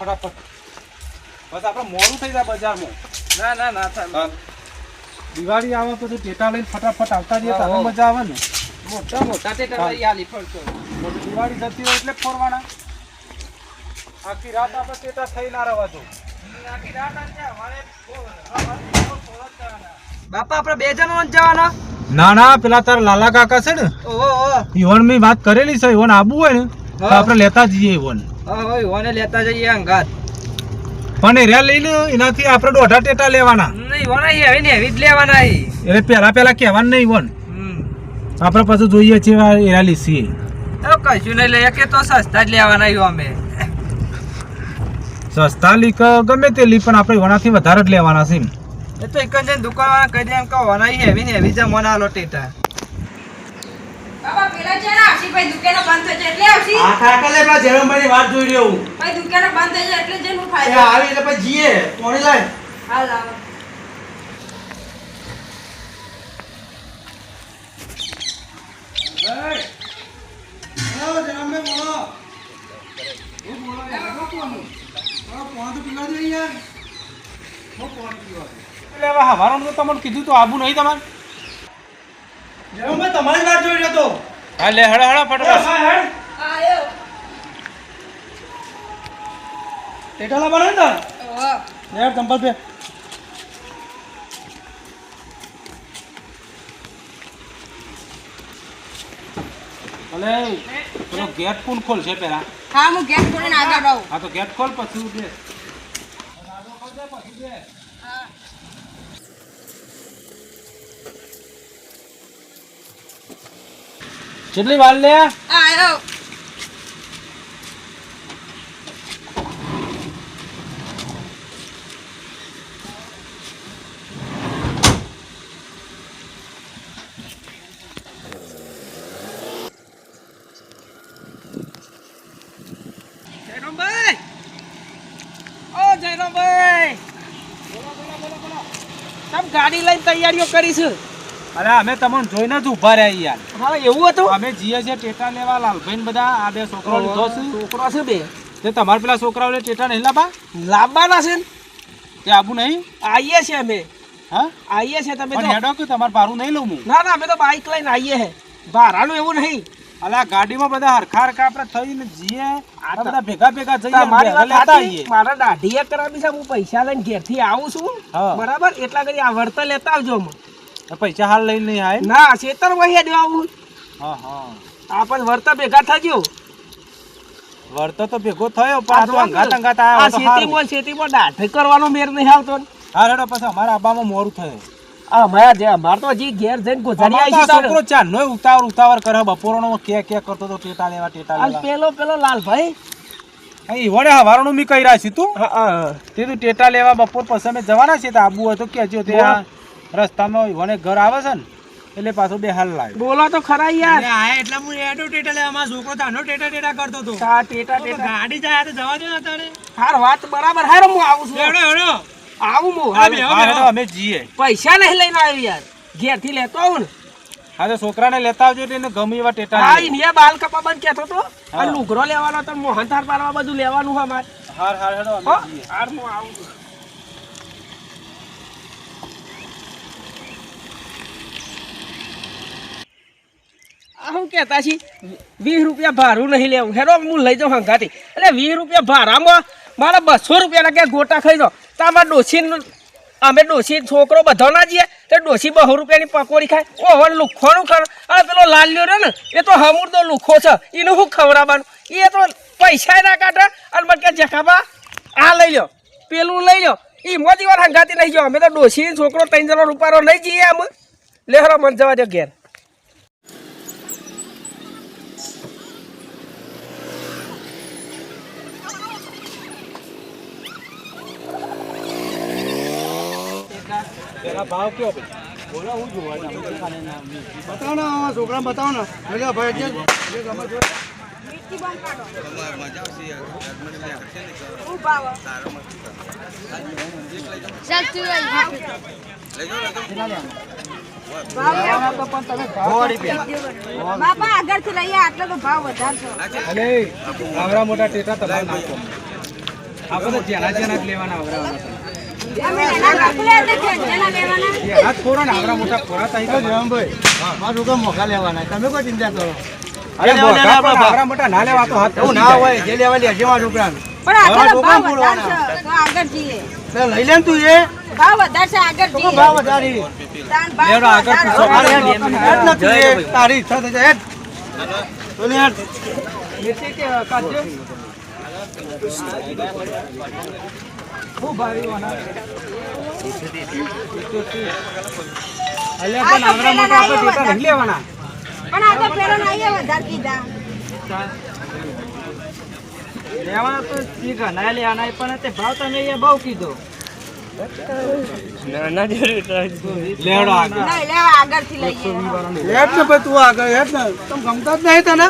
ફટાફટ. બસ આપણે મોડું થઈ જાય બજારમાં. ના ના ના થાય દિવાળી આવે તો ટેટા લઈને ફટાફટ આવતા જઈએ તો મજા આવે ને? મોટા મોટા ટેટા લઈ આલી ફરતો. દિવાળી જતી હોય એટલે ફોરવાના. આખી રાત આપણે ટેટા થઈ ના રહેવા જો બાપા આપણે બે જણા જ જવાના? ના ના પેલા તારા લાલા કાકા છે ને ઓહો ઈવન મેં વાત કરેલી છે ઈવન આબુ હોય ને. આપણે લેતા જઈએ ઓહો લેતા જઈએ અંગાત પણ એરિયા લઈને એનાથી આપણે દોઢા ટેટા લેવાના. નહીં ઈવોને હવે ને એવી જ લેવાના. એટલે પહેલા પહેલા કહેવાનું નહીં હમ. આપણે પાછું જોઈએ છીએ આ એરિયા લીસીએ તો કશું નહીં લઈએ કે તો સસ્તા જ લેવાના અમે. સસ્તા લીક ગમે તે લી પણ આપણે એનાથી વધારે જ લેવાના છે એ તો એક જ દુકાન કહી દે એમ કે હેવી ને હેવી જ મને ટેટા બાબા પેલા જરા આવશી ભાઈ દુકાનો બંધ થઈ જાય એટલે આવશી આ કાકા લે પેલા જેરમભાઈની વાત જોઈ રહ્યો હું ભાઈ દુકાનો બંધ થઈ જાય એટલે હું એ ફાયદો. આવી એટલે પછી જીએ પોણી લાય હાલ આવો એટલે હવે હવારનું તો તમને કીધું તો આબુ નહીં તમારે. તમારી વાત જોઈ રહ્યો તો. હા લે હળ હડા ફટાફટ આયો ટેટાલા બનાવે ને તાર? યાર ચંપલ પે. ભલે પેલો ગેટ કોણ ખોલશે પેલા? હા હું ગેટ ખોલીને આગળ રહું. હા તો ગેટ ખોલ પછી ઉઠે કેટલી વાર લે? આયો ગાડી લઈને તૈયારીઓ કરીશું અરે અમે તમને જોઈને જ ઊભા રહ્યા યાર. હા એવું હતું? અમે જીએ છીએ ટેટા લેવા લાલભાઈ બધા આ બે છોકરાઓ લીધો છે. છોકરો છે બે? તે તમારા પેલા છોકરાઓને ટેટા નહીં લાવવા લાવવાના છે તે આબુ નહીં? આવીએ છીએ અમે. હા? આવીએ છીએ તમે હેડો કે તમારે ભાડું નહીં લઉં હું? ના ના અમે તો બાઇક લઈને આવીએ છે. ભાડાનું એવું નહીં. અલા ગાડીમાં બધા હરખા હરખા આપણે થઈને જીએ. આ બધા ભેગા ભેગા જઈએ મારે દાઢીએ કરાવી છે હું પૈસા લઈને ઘેરથી આવું છું. બરાબર? એટલા કરી આ વળતર લેતા આવજો અમે. પૈસા હાલ લઈ નહીં આય? ના ખેતર વહી દેવા આવું. હા હા. આ પણ ભેગા થજો વળતો તો ભેગો થયો પણ આ તો અંગાત અંગાત આ. ખેતીમાં ખેતીમાં દાઢી કરવાનો મેર નહીં આવતો હા રેડો પછી અમારા આબામાં મોરું થયું. આ અમારા જે અમાર તો હજી ઘેર જઈને ગોઝારી આવી છે છોકરો ચાંદનોય ઉતાવળ ઉતાવળ કરે બપોરનો કે કે કરતો તો ટેટા લેવા ટેટા લેવા. પેલો પેલો લાલભાઈ? અહીં વડે હવારનું મી કહી રહ્યા છું તું? હા. તે તું ટેટા લેવા બપોર પછી અમે જવાના છે તો આબુ હોય તો કહેજો તે રસ્તામાં વને ઘર આવે છે ને એટલે પાછું બે હાલ લાગે. બોલો તો ખરા યાર. આ એટલે હું એડો ટેટા લે અમાર છોકરો તાનો ટેટા ટેટા કરતો હતો. હા ટેટા ટેટા. ગાડી જાય તો જવા દે ને તારે હાર વાત બરાબર હાર હું આવું છું. એડો એડો આવું હું હા, હા હેડો અમે જઈએ. પૈસા નહીં લઈને આવ્યો યાર. ઘેરથી લેતો આવું ને. હા તો છોકરાને લેતા આવજો એટલે એને ગમે એવા ટેટા હા ને બાલ કપા બંધ કહેતો તો આ લુગરો લેવાનો તો મોહન થાર પારવા બધું લેવાનું અમારે. હાર હાર હેડો હાર હું આવું શું કહેતા છી વીસ રૂપિયા ભાડું નહીં લેવું. હેરો, હું લઈ જાઉં હંગાથી. એટલે વીસ રૂપિયા ભાડામાં મારા બસો રૂપિયાના ક્યાં ગોટા ખાઈ દો તો આમાં ડોસી અમે ડોસી છોકરો બધો ના જઈએ તો ડોસી બહુ રૂપિયાની પકોડી ખાય. ઓ હવે લુખોનું ખાણ અને પેલો લાલ્યો રહ્યો ને, એ તો હમુર તો લુખો છે. એનું શું ખવડાવવાનું? એ તો પૈસા ના કાઢે. અને મને કે જખાબા આ લઈ લો પેલું લઈ લો એ મોદી વાર હંગાતી નહીં જો અમે તો ડોસી છોકરો ત્રણ જણો રૂપારો નહીં જઈએ આમ લેહરો મન જવા દો ઘેર. પેલા ભાવ કયો બોલો હું જોવા જાઉં. છું. ખાલી નામ નહીં. બતાવો ને આ બતાવો ને. એટલે ભાઈ જે ગમે રૂપિયા. બાપા આગળથી લઈએ આટલો તો ભાવ વધારશો. આવડા મોટા ટેટા તમારે નાખો. આપણે જેના જેના જ લેવાના આવડા. જ ખોરા ને મોટા ખોરા થાય તો રામભાઈ મારા છોકરા મોકા લેવાના તમે કોઈ ચિંતા કરો અરે મોટા ના લેવા તો હાથ એવું ના હોય જે લેવા છોકરા તો લઈ લે તું એ. ભાવ વધારી આગળ. તારી ઈચ્છા થઈ જાય લે. મિર્ચી કે? ખૂબ ભારી વાના. અલ્યા પણ આવડા મોટા આપણે ટેટા નહીં લેવાના પણ આ તો પેલો નહીં વધાર કીધા. લેવાના તો ઘણા લેવાના પણ તે ભાવ તમે અહીંયા બહુ કીધો. લેવડો આગળ નહીં લેવા આગળથી લઈએ હેડ ને ભાઈ તું આગળ હેડ ને તમ ગમતા જ નહીં તને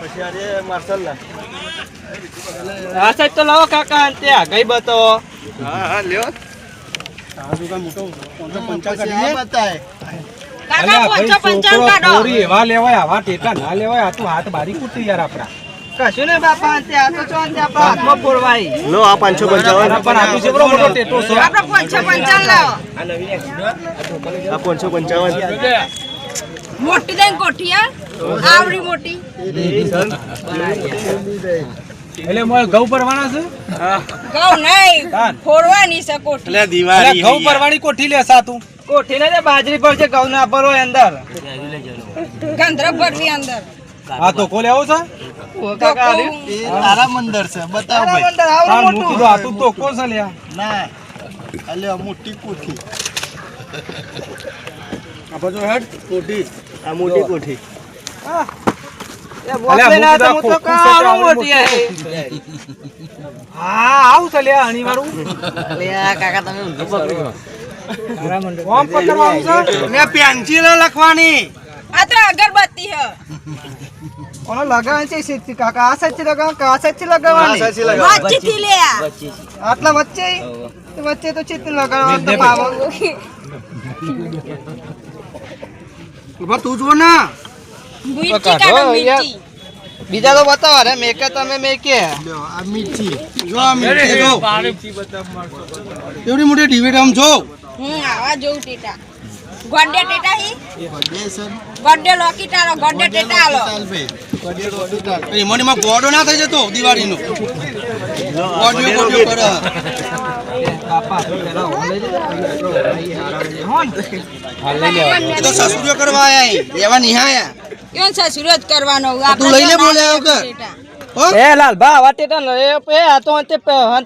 પછી અરે માર્શલ લા. આ સાહેબ તો લાવો કાકા તે આગળ બતાવો હા છોકરા મોટો પોણસો પંચાવન કરી લે. કાકા અલ્યા પોચો ભાઈ પંચાવન છોકરો કાઢો એવા લેવાય આવા ટેટા ના લેવાય આ તો હાથ બારી કૂટી યાર આપડા કશું ને બાપા તે તો ચો ને હાથમાં પોરવાય લો આ પાંચસો પંચાવન. પણ આ તો છોકરો મોટો ટેટો છે. આપણે પોચો પંચાવન લાવો આ પાંચસો પંચાવન. મોટી કોઠિયા આવડી મોટી. એટલે મોય ઘઉં ભરવાના છે? ઘઉં નહીં ફોડવાની છે કોઠી. અલ્યા ઘઉં ભરવાની કોઠી લેસા તું કોઠી ને બાજરી પર છે ઘઉં ના પર હોય અંદર. ગંધર ભરવી અંદર. આ તો કોલે આવો છે? ઓ કાકા એ તારા મંદર છે બતાવ ભાઈ. અંદર આ આવડું મોટું. દો આ તો તો કો છે લ્યા? ના અલે મોટી કોઠી આ બધું હેડ. કોઠી આ મોટી કોઠી તો તો આવું પેન્સિલ લખવાની. આ તો અગરબત્તી હ કોનો લગાવવાની છે સીધી કાકા આ થી લગાવવાની કે આ થી લગાવવાની લે આ. આટલા વચ્ચે વચ્ચે તો ચિત્ત લગાવવાનું તો પાવો ઊભા તું જો ના મીઠી કાઢો મીઠી બીજા તો બતાવો રે મેકે તમે મેકે. લ્યો, આ મીઠી. જો આ મીઠી જો. એવડી મોટી ડિબેટ આમ જો. હું આવા જોઉં ટેટા. ગોડે ટેટા હી? ગોડે લોકી ટાળો ગોડે ટેટા આલો એમાં ને માં ગોડો ના થઈ જતો દિવાળીનો. ગોડિયો ગોડિયો કરે. હાલ લઈ લેવા તો સસુરીઓ કરવા આયા. લેવા નિહાયા કેમ છે સુરત કરવાનો? તું લઈ લે બોલ્યા વગર. હો? એ લાલ બા વાટે તો ન એ પે આ તો અંતે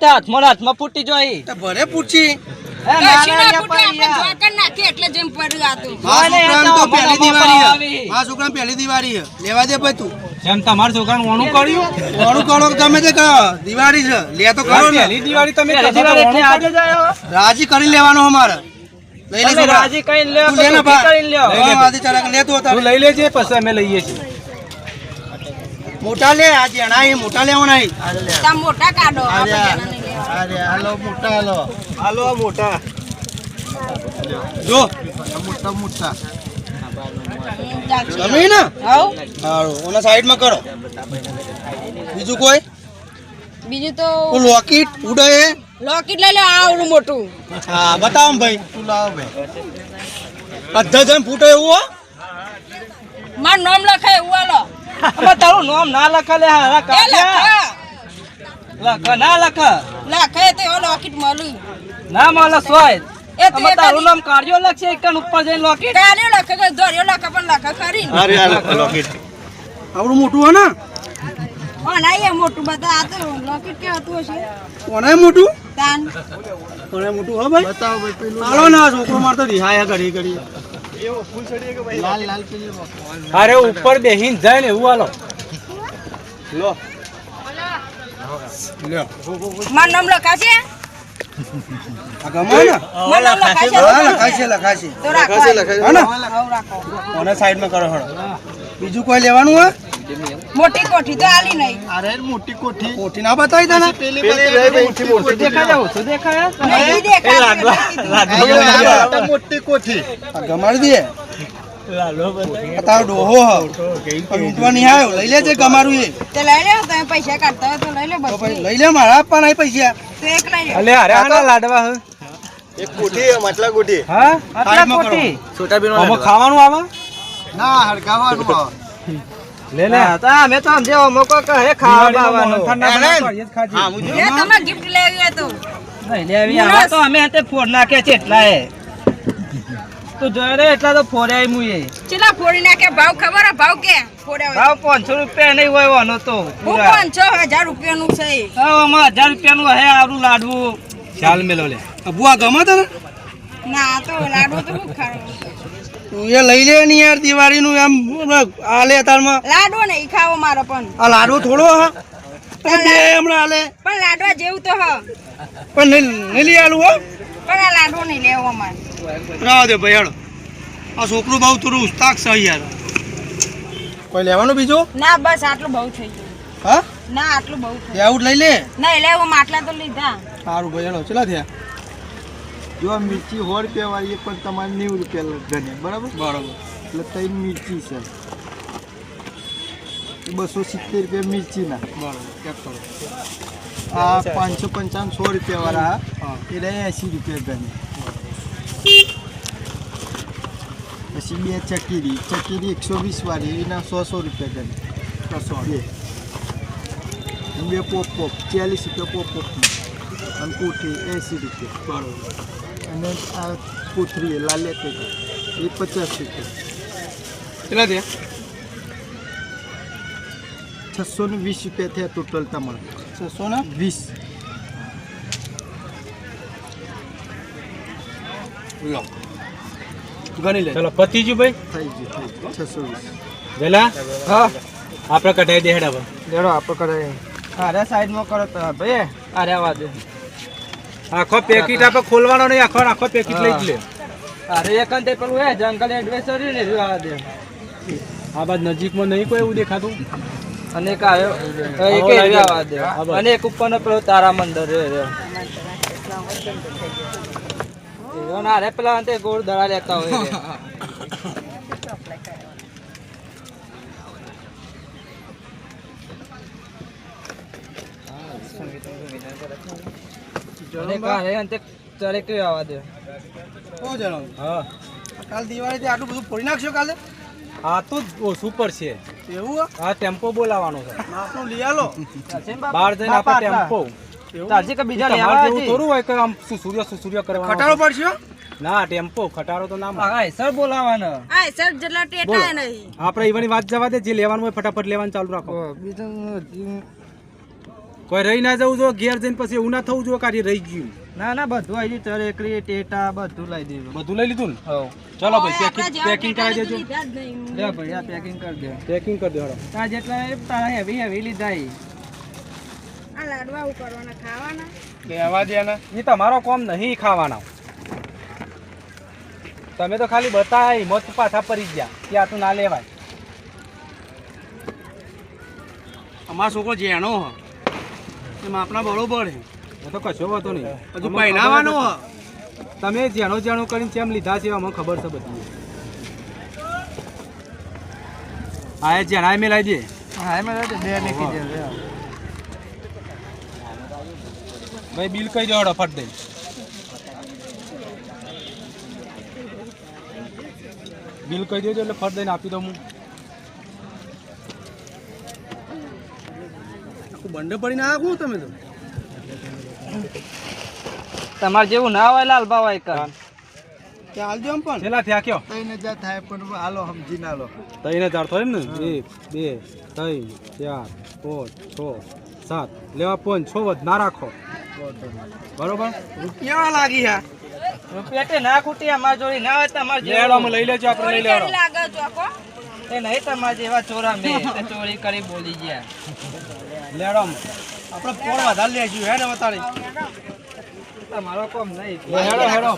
હાથમાં હાથમાં ફૂટી જોઈ તો ભરે પૂછી. પહેલી દિવાળી. લેવા દે ભાઈ તું. તમારા છોકરાનું ઓણું કર્યું? કરો તે કરો દિવાળી છે લે તો ને. પહેલી દિવાળી તમે. રાજી કરી લેવાનો અમારે. રાજી તો લે તું લઈ લેજે પછી અમે લઈએ છીએ. મોટા લે આ જેણા મોટા લેવાના નહીં મોટા કાઢો અરે હાલો મોટા હાલો. હાલો આ મોટા. જો. મોટા મોટા. ને ઓના સાઈડમાં કરો. બીજું કોઈ? બીજું તો લોકેટ ઉડે? લોકેટ લઈ લે આ આવડું મોટું. હા બતાવો ભાઈ. તું લાવ ભાઈ અડધા જણ ફૂટે એવું હો? મારું નામ લખાય એવું આલો તારું નામ ના લખા લે હારા કાઢ્યા. લખા લખ ના લખ. લખાય તો એવો લોકેટ મળ્યું. ના માલ સોય. એ તો તારું નામ કાઢ્યો લખશે એકન ઉપર જઈને લોકેટ કાલ્યો લખે કે ધોર્યો લખે પણ લખે ખરી. અરે આ લોકેટ આવડું મોટું હે ને? ઓના મોટું બધા આ તો લોકેટ કે હતું હશે? કોનાય મોટું? તાન. મોટું? હો ભાઈ. બતાવો ભાઈ પેલું હાલો ના છોકરો મારતો રિહાયા ઘડી ઘડી લાલ લાલ પેલી અરે ઉપર બેહીન જાય ને એવું હાલો. લો. લ્યો. મારું નામ લખાશે બીજું કોઈ લેવાનું હોય? મોટી કોઠી તો આલી નહીં. અરે મોટી કોઠી. કોઠી ના બતાવી તને પેલી પેલી મોટી કોઠી. દેખાય નહીં મોટી કોઠી. ગમાડી દે તારો ડોહો હ. પણ ઊંટવા નહીં આવ્યો લઈ લેજે ગમારું એ? તે લઈ લે તમે પૈસા કાઢતા તો લઈ લે બસ લઈ લે મારા આપવાના પૈસા. તો એક લઈ લે અલે અરે આના લાડવા હે. એક કોઠી માટલા કોઠી. હા? આટલા કોઠી? આમાં ખાવાનું આવે? ના હડકાવાનું આવે. લે લે. અમે તો સમજે મોકો કહે ખાવા મોહનથાળ ના આનંદ. બનાવતો, એ જ ખાજે. હા, હું તમે ગિફ્ટ લેવી તો. લેવી. આવા તો અમે હાથે ફોડ નાખે છે એટલા એ. તું જોયો રે એટલા તો ફોડ્યા મુએ ચેલા ફોડી નાખે ભાવ ખબર હે? ભાવ કે? ફોડ્યા ભાવ પાંચસો રૂપિયા નહીં હોય વાનો તો. હું પૂરા પાંચસો હજાર રૂપિયાનું છે એ. હા આમાં હજાર રૂપિયાનું હે આવડું લાડવું. ખ્યાલ મેલો લે. અબુઆ ગમે તને? ના આ તો લાડુ તો ખાવું તું એ લઈ લે ને યાર દિવાળીનું એમ આલે તારમાં. લાડુ નહીં ખાવો મારો પણ. આ લાડુ થોડો હા. હમણાં આલે પણ લાડવા જેવું તો હ. પણ નહીં લઈ આલું હો. પણ આ લાડવો નહીં લેવો અમારે. દે ભાઈ હેડો. આ છોકરું બહુ થોડું ઉસ્તાક છે યાર કોઈ લેવાનું બીજું? ના બસ આટલું બહુ થઈ ગયું. હા? ના આટલું બહુ થઈ એવું લઈ લે. ના એટલે હું માટલા તો લીધા. સારું ભાઈ હેડો ચલા થયા. જો મિર્ચી સો રૂપિયા વાળી પણ તમારે નેવું રૂપિયા ગણે બરાબર? બરોબર. એટલે ત્રણ મિર્ચી છે. બસો સિત્તેર રૂપિયા મિર્ચીના બરોબર ચેક કરો. આ પાંચસો પંચાવન સો રૂપિયા વાળા એટલે એંસી રૂપિયા ગણે પછી બે ચકીરી ચકીરી એકસો વીસ વાળી એના સો સો રૂપિયા કરી. બસો બે. બે પોપ પોપ ચાલીસ રૂપિયા પોપ પોપની અને કોઠી એંસી રૂપિયા. બરોબર. અને આ કોથરી લાલે એ પચાસ રૂપિયા. કેટલા થયા છસો ને વીસ રૂપિયા થયા ટોટલ તમારે. છસો ને? વીસ. લો ગણી લે. ચલો પતિજી ભાઈ થઈ ગયું ગયું છસો વીસ. વેલા? હા. આપણે કઢાઈ દે હેડા લેડો આપણે કઢાઈ અરે સાઈડમાં કરો તો ભાઈ અરે આવા દે. આખો પેકેટ આપણે ખોલવાનો નહીં આખો આખો પેકેટ લઈ જ લે. અરે એક અંતે પેલું હે જંગલ એડવેન્ચર ને જોવા આવા દે. આ બાદ નજીકમાં નહીં કોઈ એવું દેખાતું? અને એક આવ્યો એક લાગી. એ આવા દે. આ બસ. અને એક ઉપરનો પેલો તારા મંદિર રે રે ના રે પેલા અંતે ગોળ દળા લેતા હોય રે. અને કા અંતે ચાલે કેવું આવા દે? શું જણાવું હા. કાલ દિવાળીથી આટલું બધું ફોડી નાખશો કાલે? આ તો ઓછું પડશે. એવું હે? ટેમ્પો બોલાવાનો છે. લઈ જઈને આપણે ટેમ્પો. ચાલશે કે બીજા લેવા જેવું થોડું હોય કે આમ સુસુર્ય સુસુર્ય કરવા ખટારો પડશે? ના ટેમ્પો ખટારો તો ના મળે. સર બોલાવાનો. આ સર જેટલા ટેટા નહીં આપણે ઈવાની વાત જવા દે જે લેવાનું હોય ફટાફટ લેવાનું ચાલુ રાખો. બીજું કોઈ રહી ના જવું જો ઘેર જઈને પછી એવું ના થવું જો કાર્ય રહી ગયું. ના ના બધું આવી ગયું. ચર એકરી ટેટા બધું લઈ દીધું બધું લઈ લીધું ને? ચલો ભાઈ પેકિંગ પેકિંગ કરાવી દેજો. લે ભાઈ આ પેકિંગ કરી દે. પેકિંગ કરી દે તાર જેટલા તારા હેવી હેવી લીધા ઈ. આ લાડવા હું ખાવાના? લેવા દે એ તમારો કોમ નહીં ખાવાના. તમે તો ખાલી બતાય મત પાછા પડી ગયા કે આ તો ના લેવાય. અમારો છોકરો જેણો હ એમાં આપણા બરોબર છે. એ તો કશો વાંધો નહીં. હજુ પહેરાવાનો હ. તમે જેણો જેણો કરીને કેમ લીધા છે અમને ખબર છે બધી. હા એ જેણા મેલાઈ દે. હા મેલાઈ દે બે નીકળી દે લે. ભાઈ બિલ કહી દેવાડો? હેડો ફટ દઈ બિલ કહી દેજો એટલે ફટ દઈને આપી દઉં હું. બંડે પડીને આ હું તમે તો. તમારે જેવું ના હોય લાલ હોય કર. કે હાલજો પણ. છેલ્લા થયા કયો? ત્રણ હજાર થાય પણ હાલો સમજીને હાલો ત્રણ હજાર થાય ને? એક બે ત્રણ ચાર પાંચ છ સાત. લેવા પાંચ છ વધ ના રાખો. બરોબર? રૂપિયા લાગી હા. પેટે ના ખૂટી અમાર જોડી ના હોય તમારે લેડો અમે લઈ લેજો આપણે લઈ લેવાનો. લેડો લાગે ચોકો? એ નહીં તમાર જેવા ચોરા મે તે ચોરી કરી બોલી ગયા. લેડો આપણે ફોન વધારે લેજો હે ને બતાડે તમારો કોમ નહીં. હેડો હેડો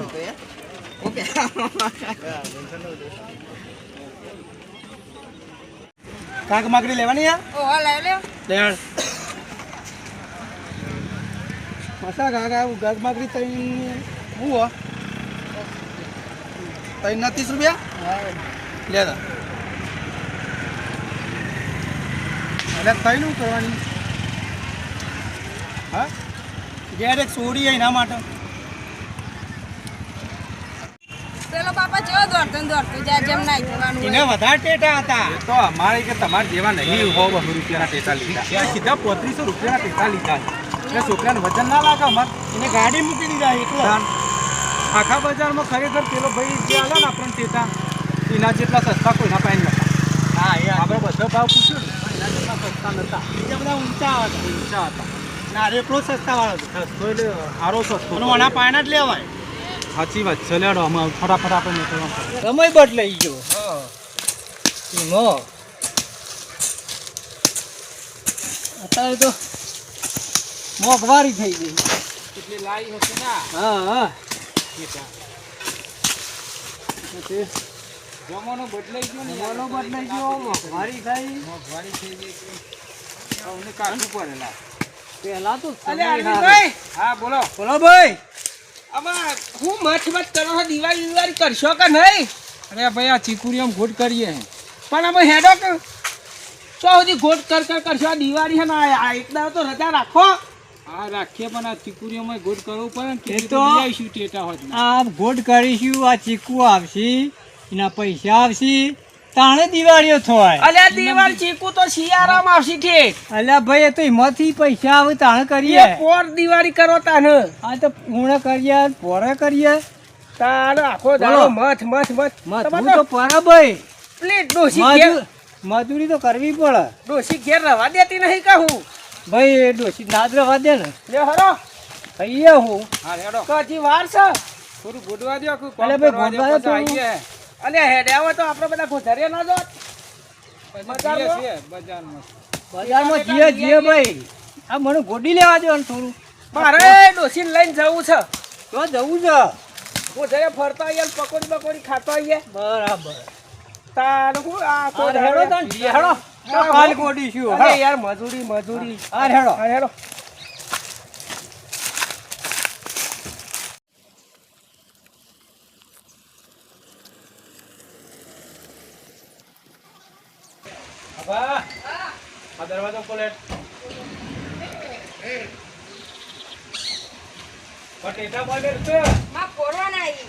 કાંક માગડી લેવાની યાર ઓહો લઈ લે લેણ મસા કાકા ગાગ માગરી તઈ હું હો તઈ ના ત્રીસ રૂપિયા? લે તા. એટલે તઈ નું કરવાની? હા? ઘેર એક સોરી એના માટે. પેલો બાપા જેવો દોડતો દોડતો જાય જેમ નાઈ જવાનું એને વધારે ટેટા હતા. તો અમારે કે તમારે જેવા નહીં હો બસો રૂપિયાના ટેટા લીધા. સીધા પોત્રીસો રૂપિયાના ટેટા લીધા એટલે છોકરાને વજન ના લાગે અમારે. એને ગાડી મૂકી દીધા એકલો. આખા બજારમાં ખરેખર પેલો ભાઈ જે આવે ને આપણને તેતા એના જેટલા સસ્તા કોઈના પાસે નતા હા એ આપણે બધો ભાવ પૂછ્યો ને એના જેટલા સસ્તા નતા બીજા બધા ઊંચા હતા. ઊંચા હતા. ના જ સસ્તા વાળો હતો. સસ્તો એટલે સારો સસ્તો ઓના પાયણા જ લેવાય. સાચી વાત છે લેડો અમે ફટાફટ આપણે નીકળવા પડે. સમય લઈ ગયો. હા. અત્યારે તો મોંઘવારી થઈ ગઈ. એટલે લાઈ હશે ના હા હા. જમાનો બદલાઈ ગયો ને જમાનો બદલાઈ ગયો મોંઘવારી થઈ. મોંઘવારી થઈ ગઈ અમને કાઢવું પડે લા. પહેલા તો હારો. હા બોલો. બોલો ભાઈ. આમાં હું મઠ મઠ કરો છો દિવાળી દિવાળી કરશો કે નહીં? અરે ભાઈ આ ચીકુરી આમ ઘોટ કરીએ. પણ અમે હેડો કે? તો સુધી ગોટ કર કર કરશો. આ દિવાળી છે ને આ આ એક દાડો તો રજા રાખો. આ રાખીએ પણ આ ચીકુરીઓમાં ગોટ કરવું પડે ને તો- આવીશું ટેટા હોત આ ગોટ કરીશું આ ચીકુ આવશે એના પૈસા આવશે તાણે દિવાળીઓ થાય. અલે દિવાળી ચીકુ તો શિયાળામાં આવશે ઠેક અલ્યા ભાઈ એ તો એમાંથી પૈસા આવે તાણે કરીએ. પોર દિવાળી કરો તાને આ તો પૂર્ણ કરીએ પોરે કરીએ. આખો દાડો મથ મથ મથ મજૂર તો પરા ભાઈ. પેલી ડોસી મજૂરી તો કરવી પડે. ડોસી ઘેર રવા દેતી નહીં કહું. ભાઈ એ ડોસી નાદરા દે ને. લે હરો. અહીંયા હું. હા હેડો. કજી વાર છે? થોડું ગોડવા દો કોઈ ભાઈ ગોઠવા દો તો. અલે હેડે આવો તો આપણે બધા ગોધરે ના જો બજારમાં? બજારમાં. બજારમાં જીએ જીએ ભાઈ. આ મને ગોડી લેવા દો ને થોડું. મારે ડોસી લઈને જવું છે. તો જવું છે. ગોધરે ફરતા આવીએ ને પકોડી બકોડી ખાતો આવીએ. બરાબર. તાર હું આ તો હેડો તને. જીએ હેડો. કાલ ગોડીશું અરે યાર મજૂરી મજૂરી. આ હેડો. હા હેડો. આ દરવાજો ખોલે. પણ હાર બોલ છે. માં આવી.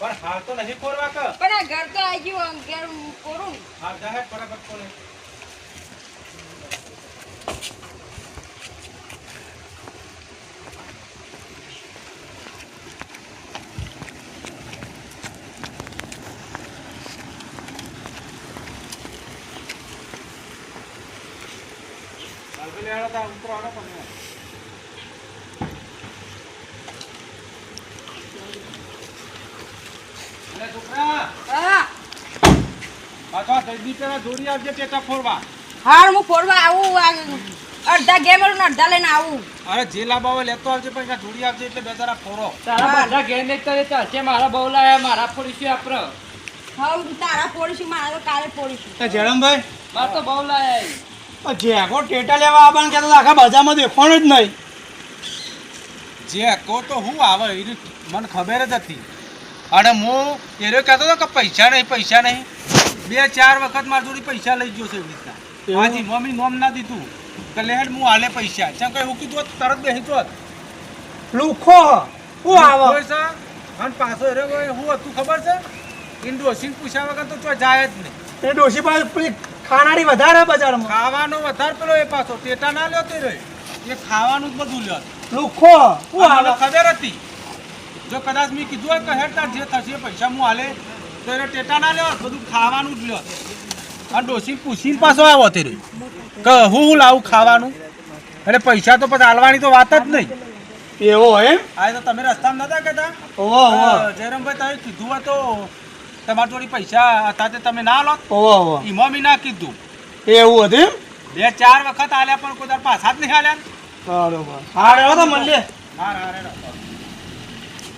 પણ હાલ તો નથી કોરવા કે? પણ આ ઘર તો આવી ગયું ઘેર ને. હાલ જાહે ફટાફટ ખોલે હાલ પેલે હેડો તા ઉતરો હેડો તમે. અલે છોકરા. હા. તો પેલા આવજે ટેટા ફોરવા. હાર હું ફોરવા આવું આ અડધા ગેમર ને અડધા લઈને આવું. અરે જે લાભ લેતો આવજે આ જોડી આવજે એટલે બે ફોરો. તારા બધા ઘેર ને તો ચાલશે. મારા બહુ લાયા મારા ફોડીશું આપણે હવે તારા ફોડીશું મારા તો કાલે ફોડીશું જયરામભાઈ મારા તો બહુ લાયા જેકો ટેટા લેવા આવવાનું કહેતો આખા બજારમાં દેખવાનું જ નહીં. જે તો હું આવે એ રીત મને ખબર જ હતી. અને હું એરો કહેતો હતો કે પૈસા નહીં પૈસા નહીં. બે ચાર વખત મારી જોડે પૈસા લઈ ગયો છે એવી રીતના. હાજી મમ્મી નોમ ના દીધું. કે લે હું હાલે પૈસા. ચમ કઈ હું કીધું હોત તરત બેસી તો લુખો હું. આવો? અને પાછો એરો રહ્યો હું હતું ખબર છે? એને ડોસીને પૂછ્યા વગર તો ચો જાય જ નહીં. એ ડોસી પાસે ખાનારી વધારે બજારમાં. ખાવાનો વધારે પેલો એ પાછો. ટેટા ના લ્યો તે રહ્યો. એ ખાવાનું જ બધું લ્યો. લુખો હું. આવે? ખબર હતી. જો કદાચ મેં કીધું હોય કે હેડ જે થશે પૈસા હું હાલે. તો એને ટેટા ના લેવા બધું ખાવાનું જ લ્યો અને ડોસી પૂછીને પાછો આવ્યો તે રહ્યો. કે હું હું લાવું ખાવાનું? એટલે પૈસા તો પછી હાલવાની તો વાત જ નહીં. એવો એમ? હા તો તમે રસ્તામાં નતા કહેતા? અ, જયરામભાઈ તમે કીધું હોય તો તમારી જોડે પૈસા હતા તે તમે ના લો. ઓવો એમાં બી ના કીધું. એવું હતું એમ? બે ચાર વખત આલ્યા પણ કોઈ પાછા જ નહીં આલ્યા બરોબર. હા રેડો તો મળીએ હા હા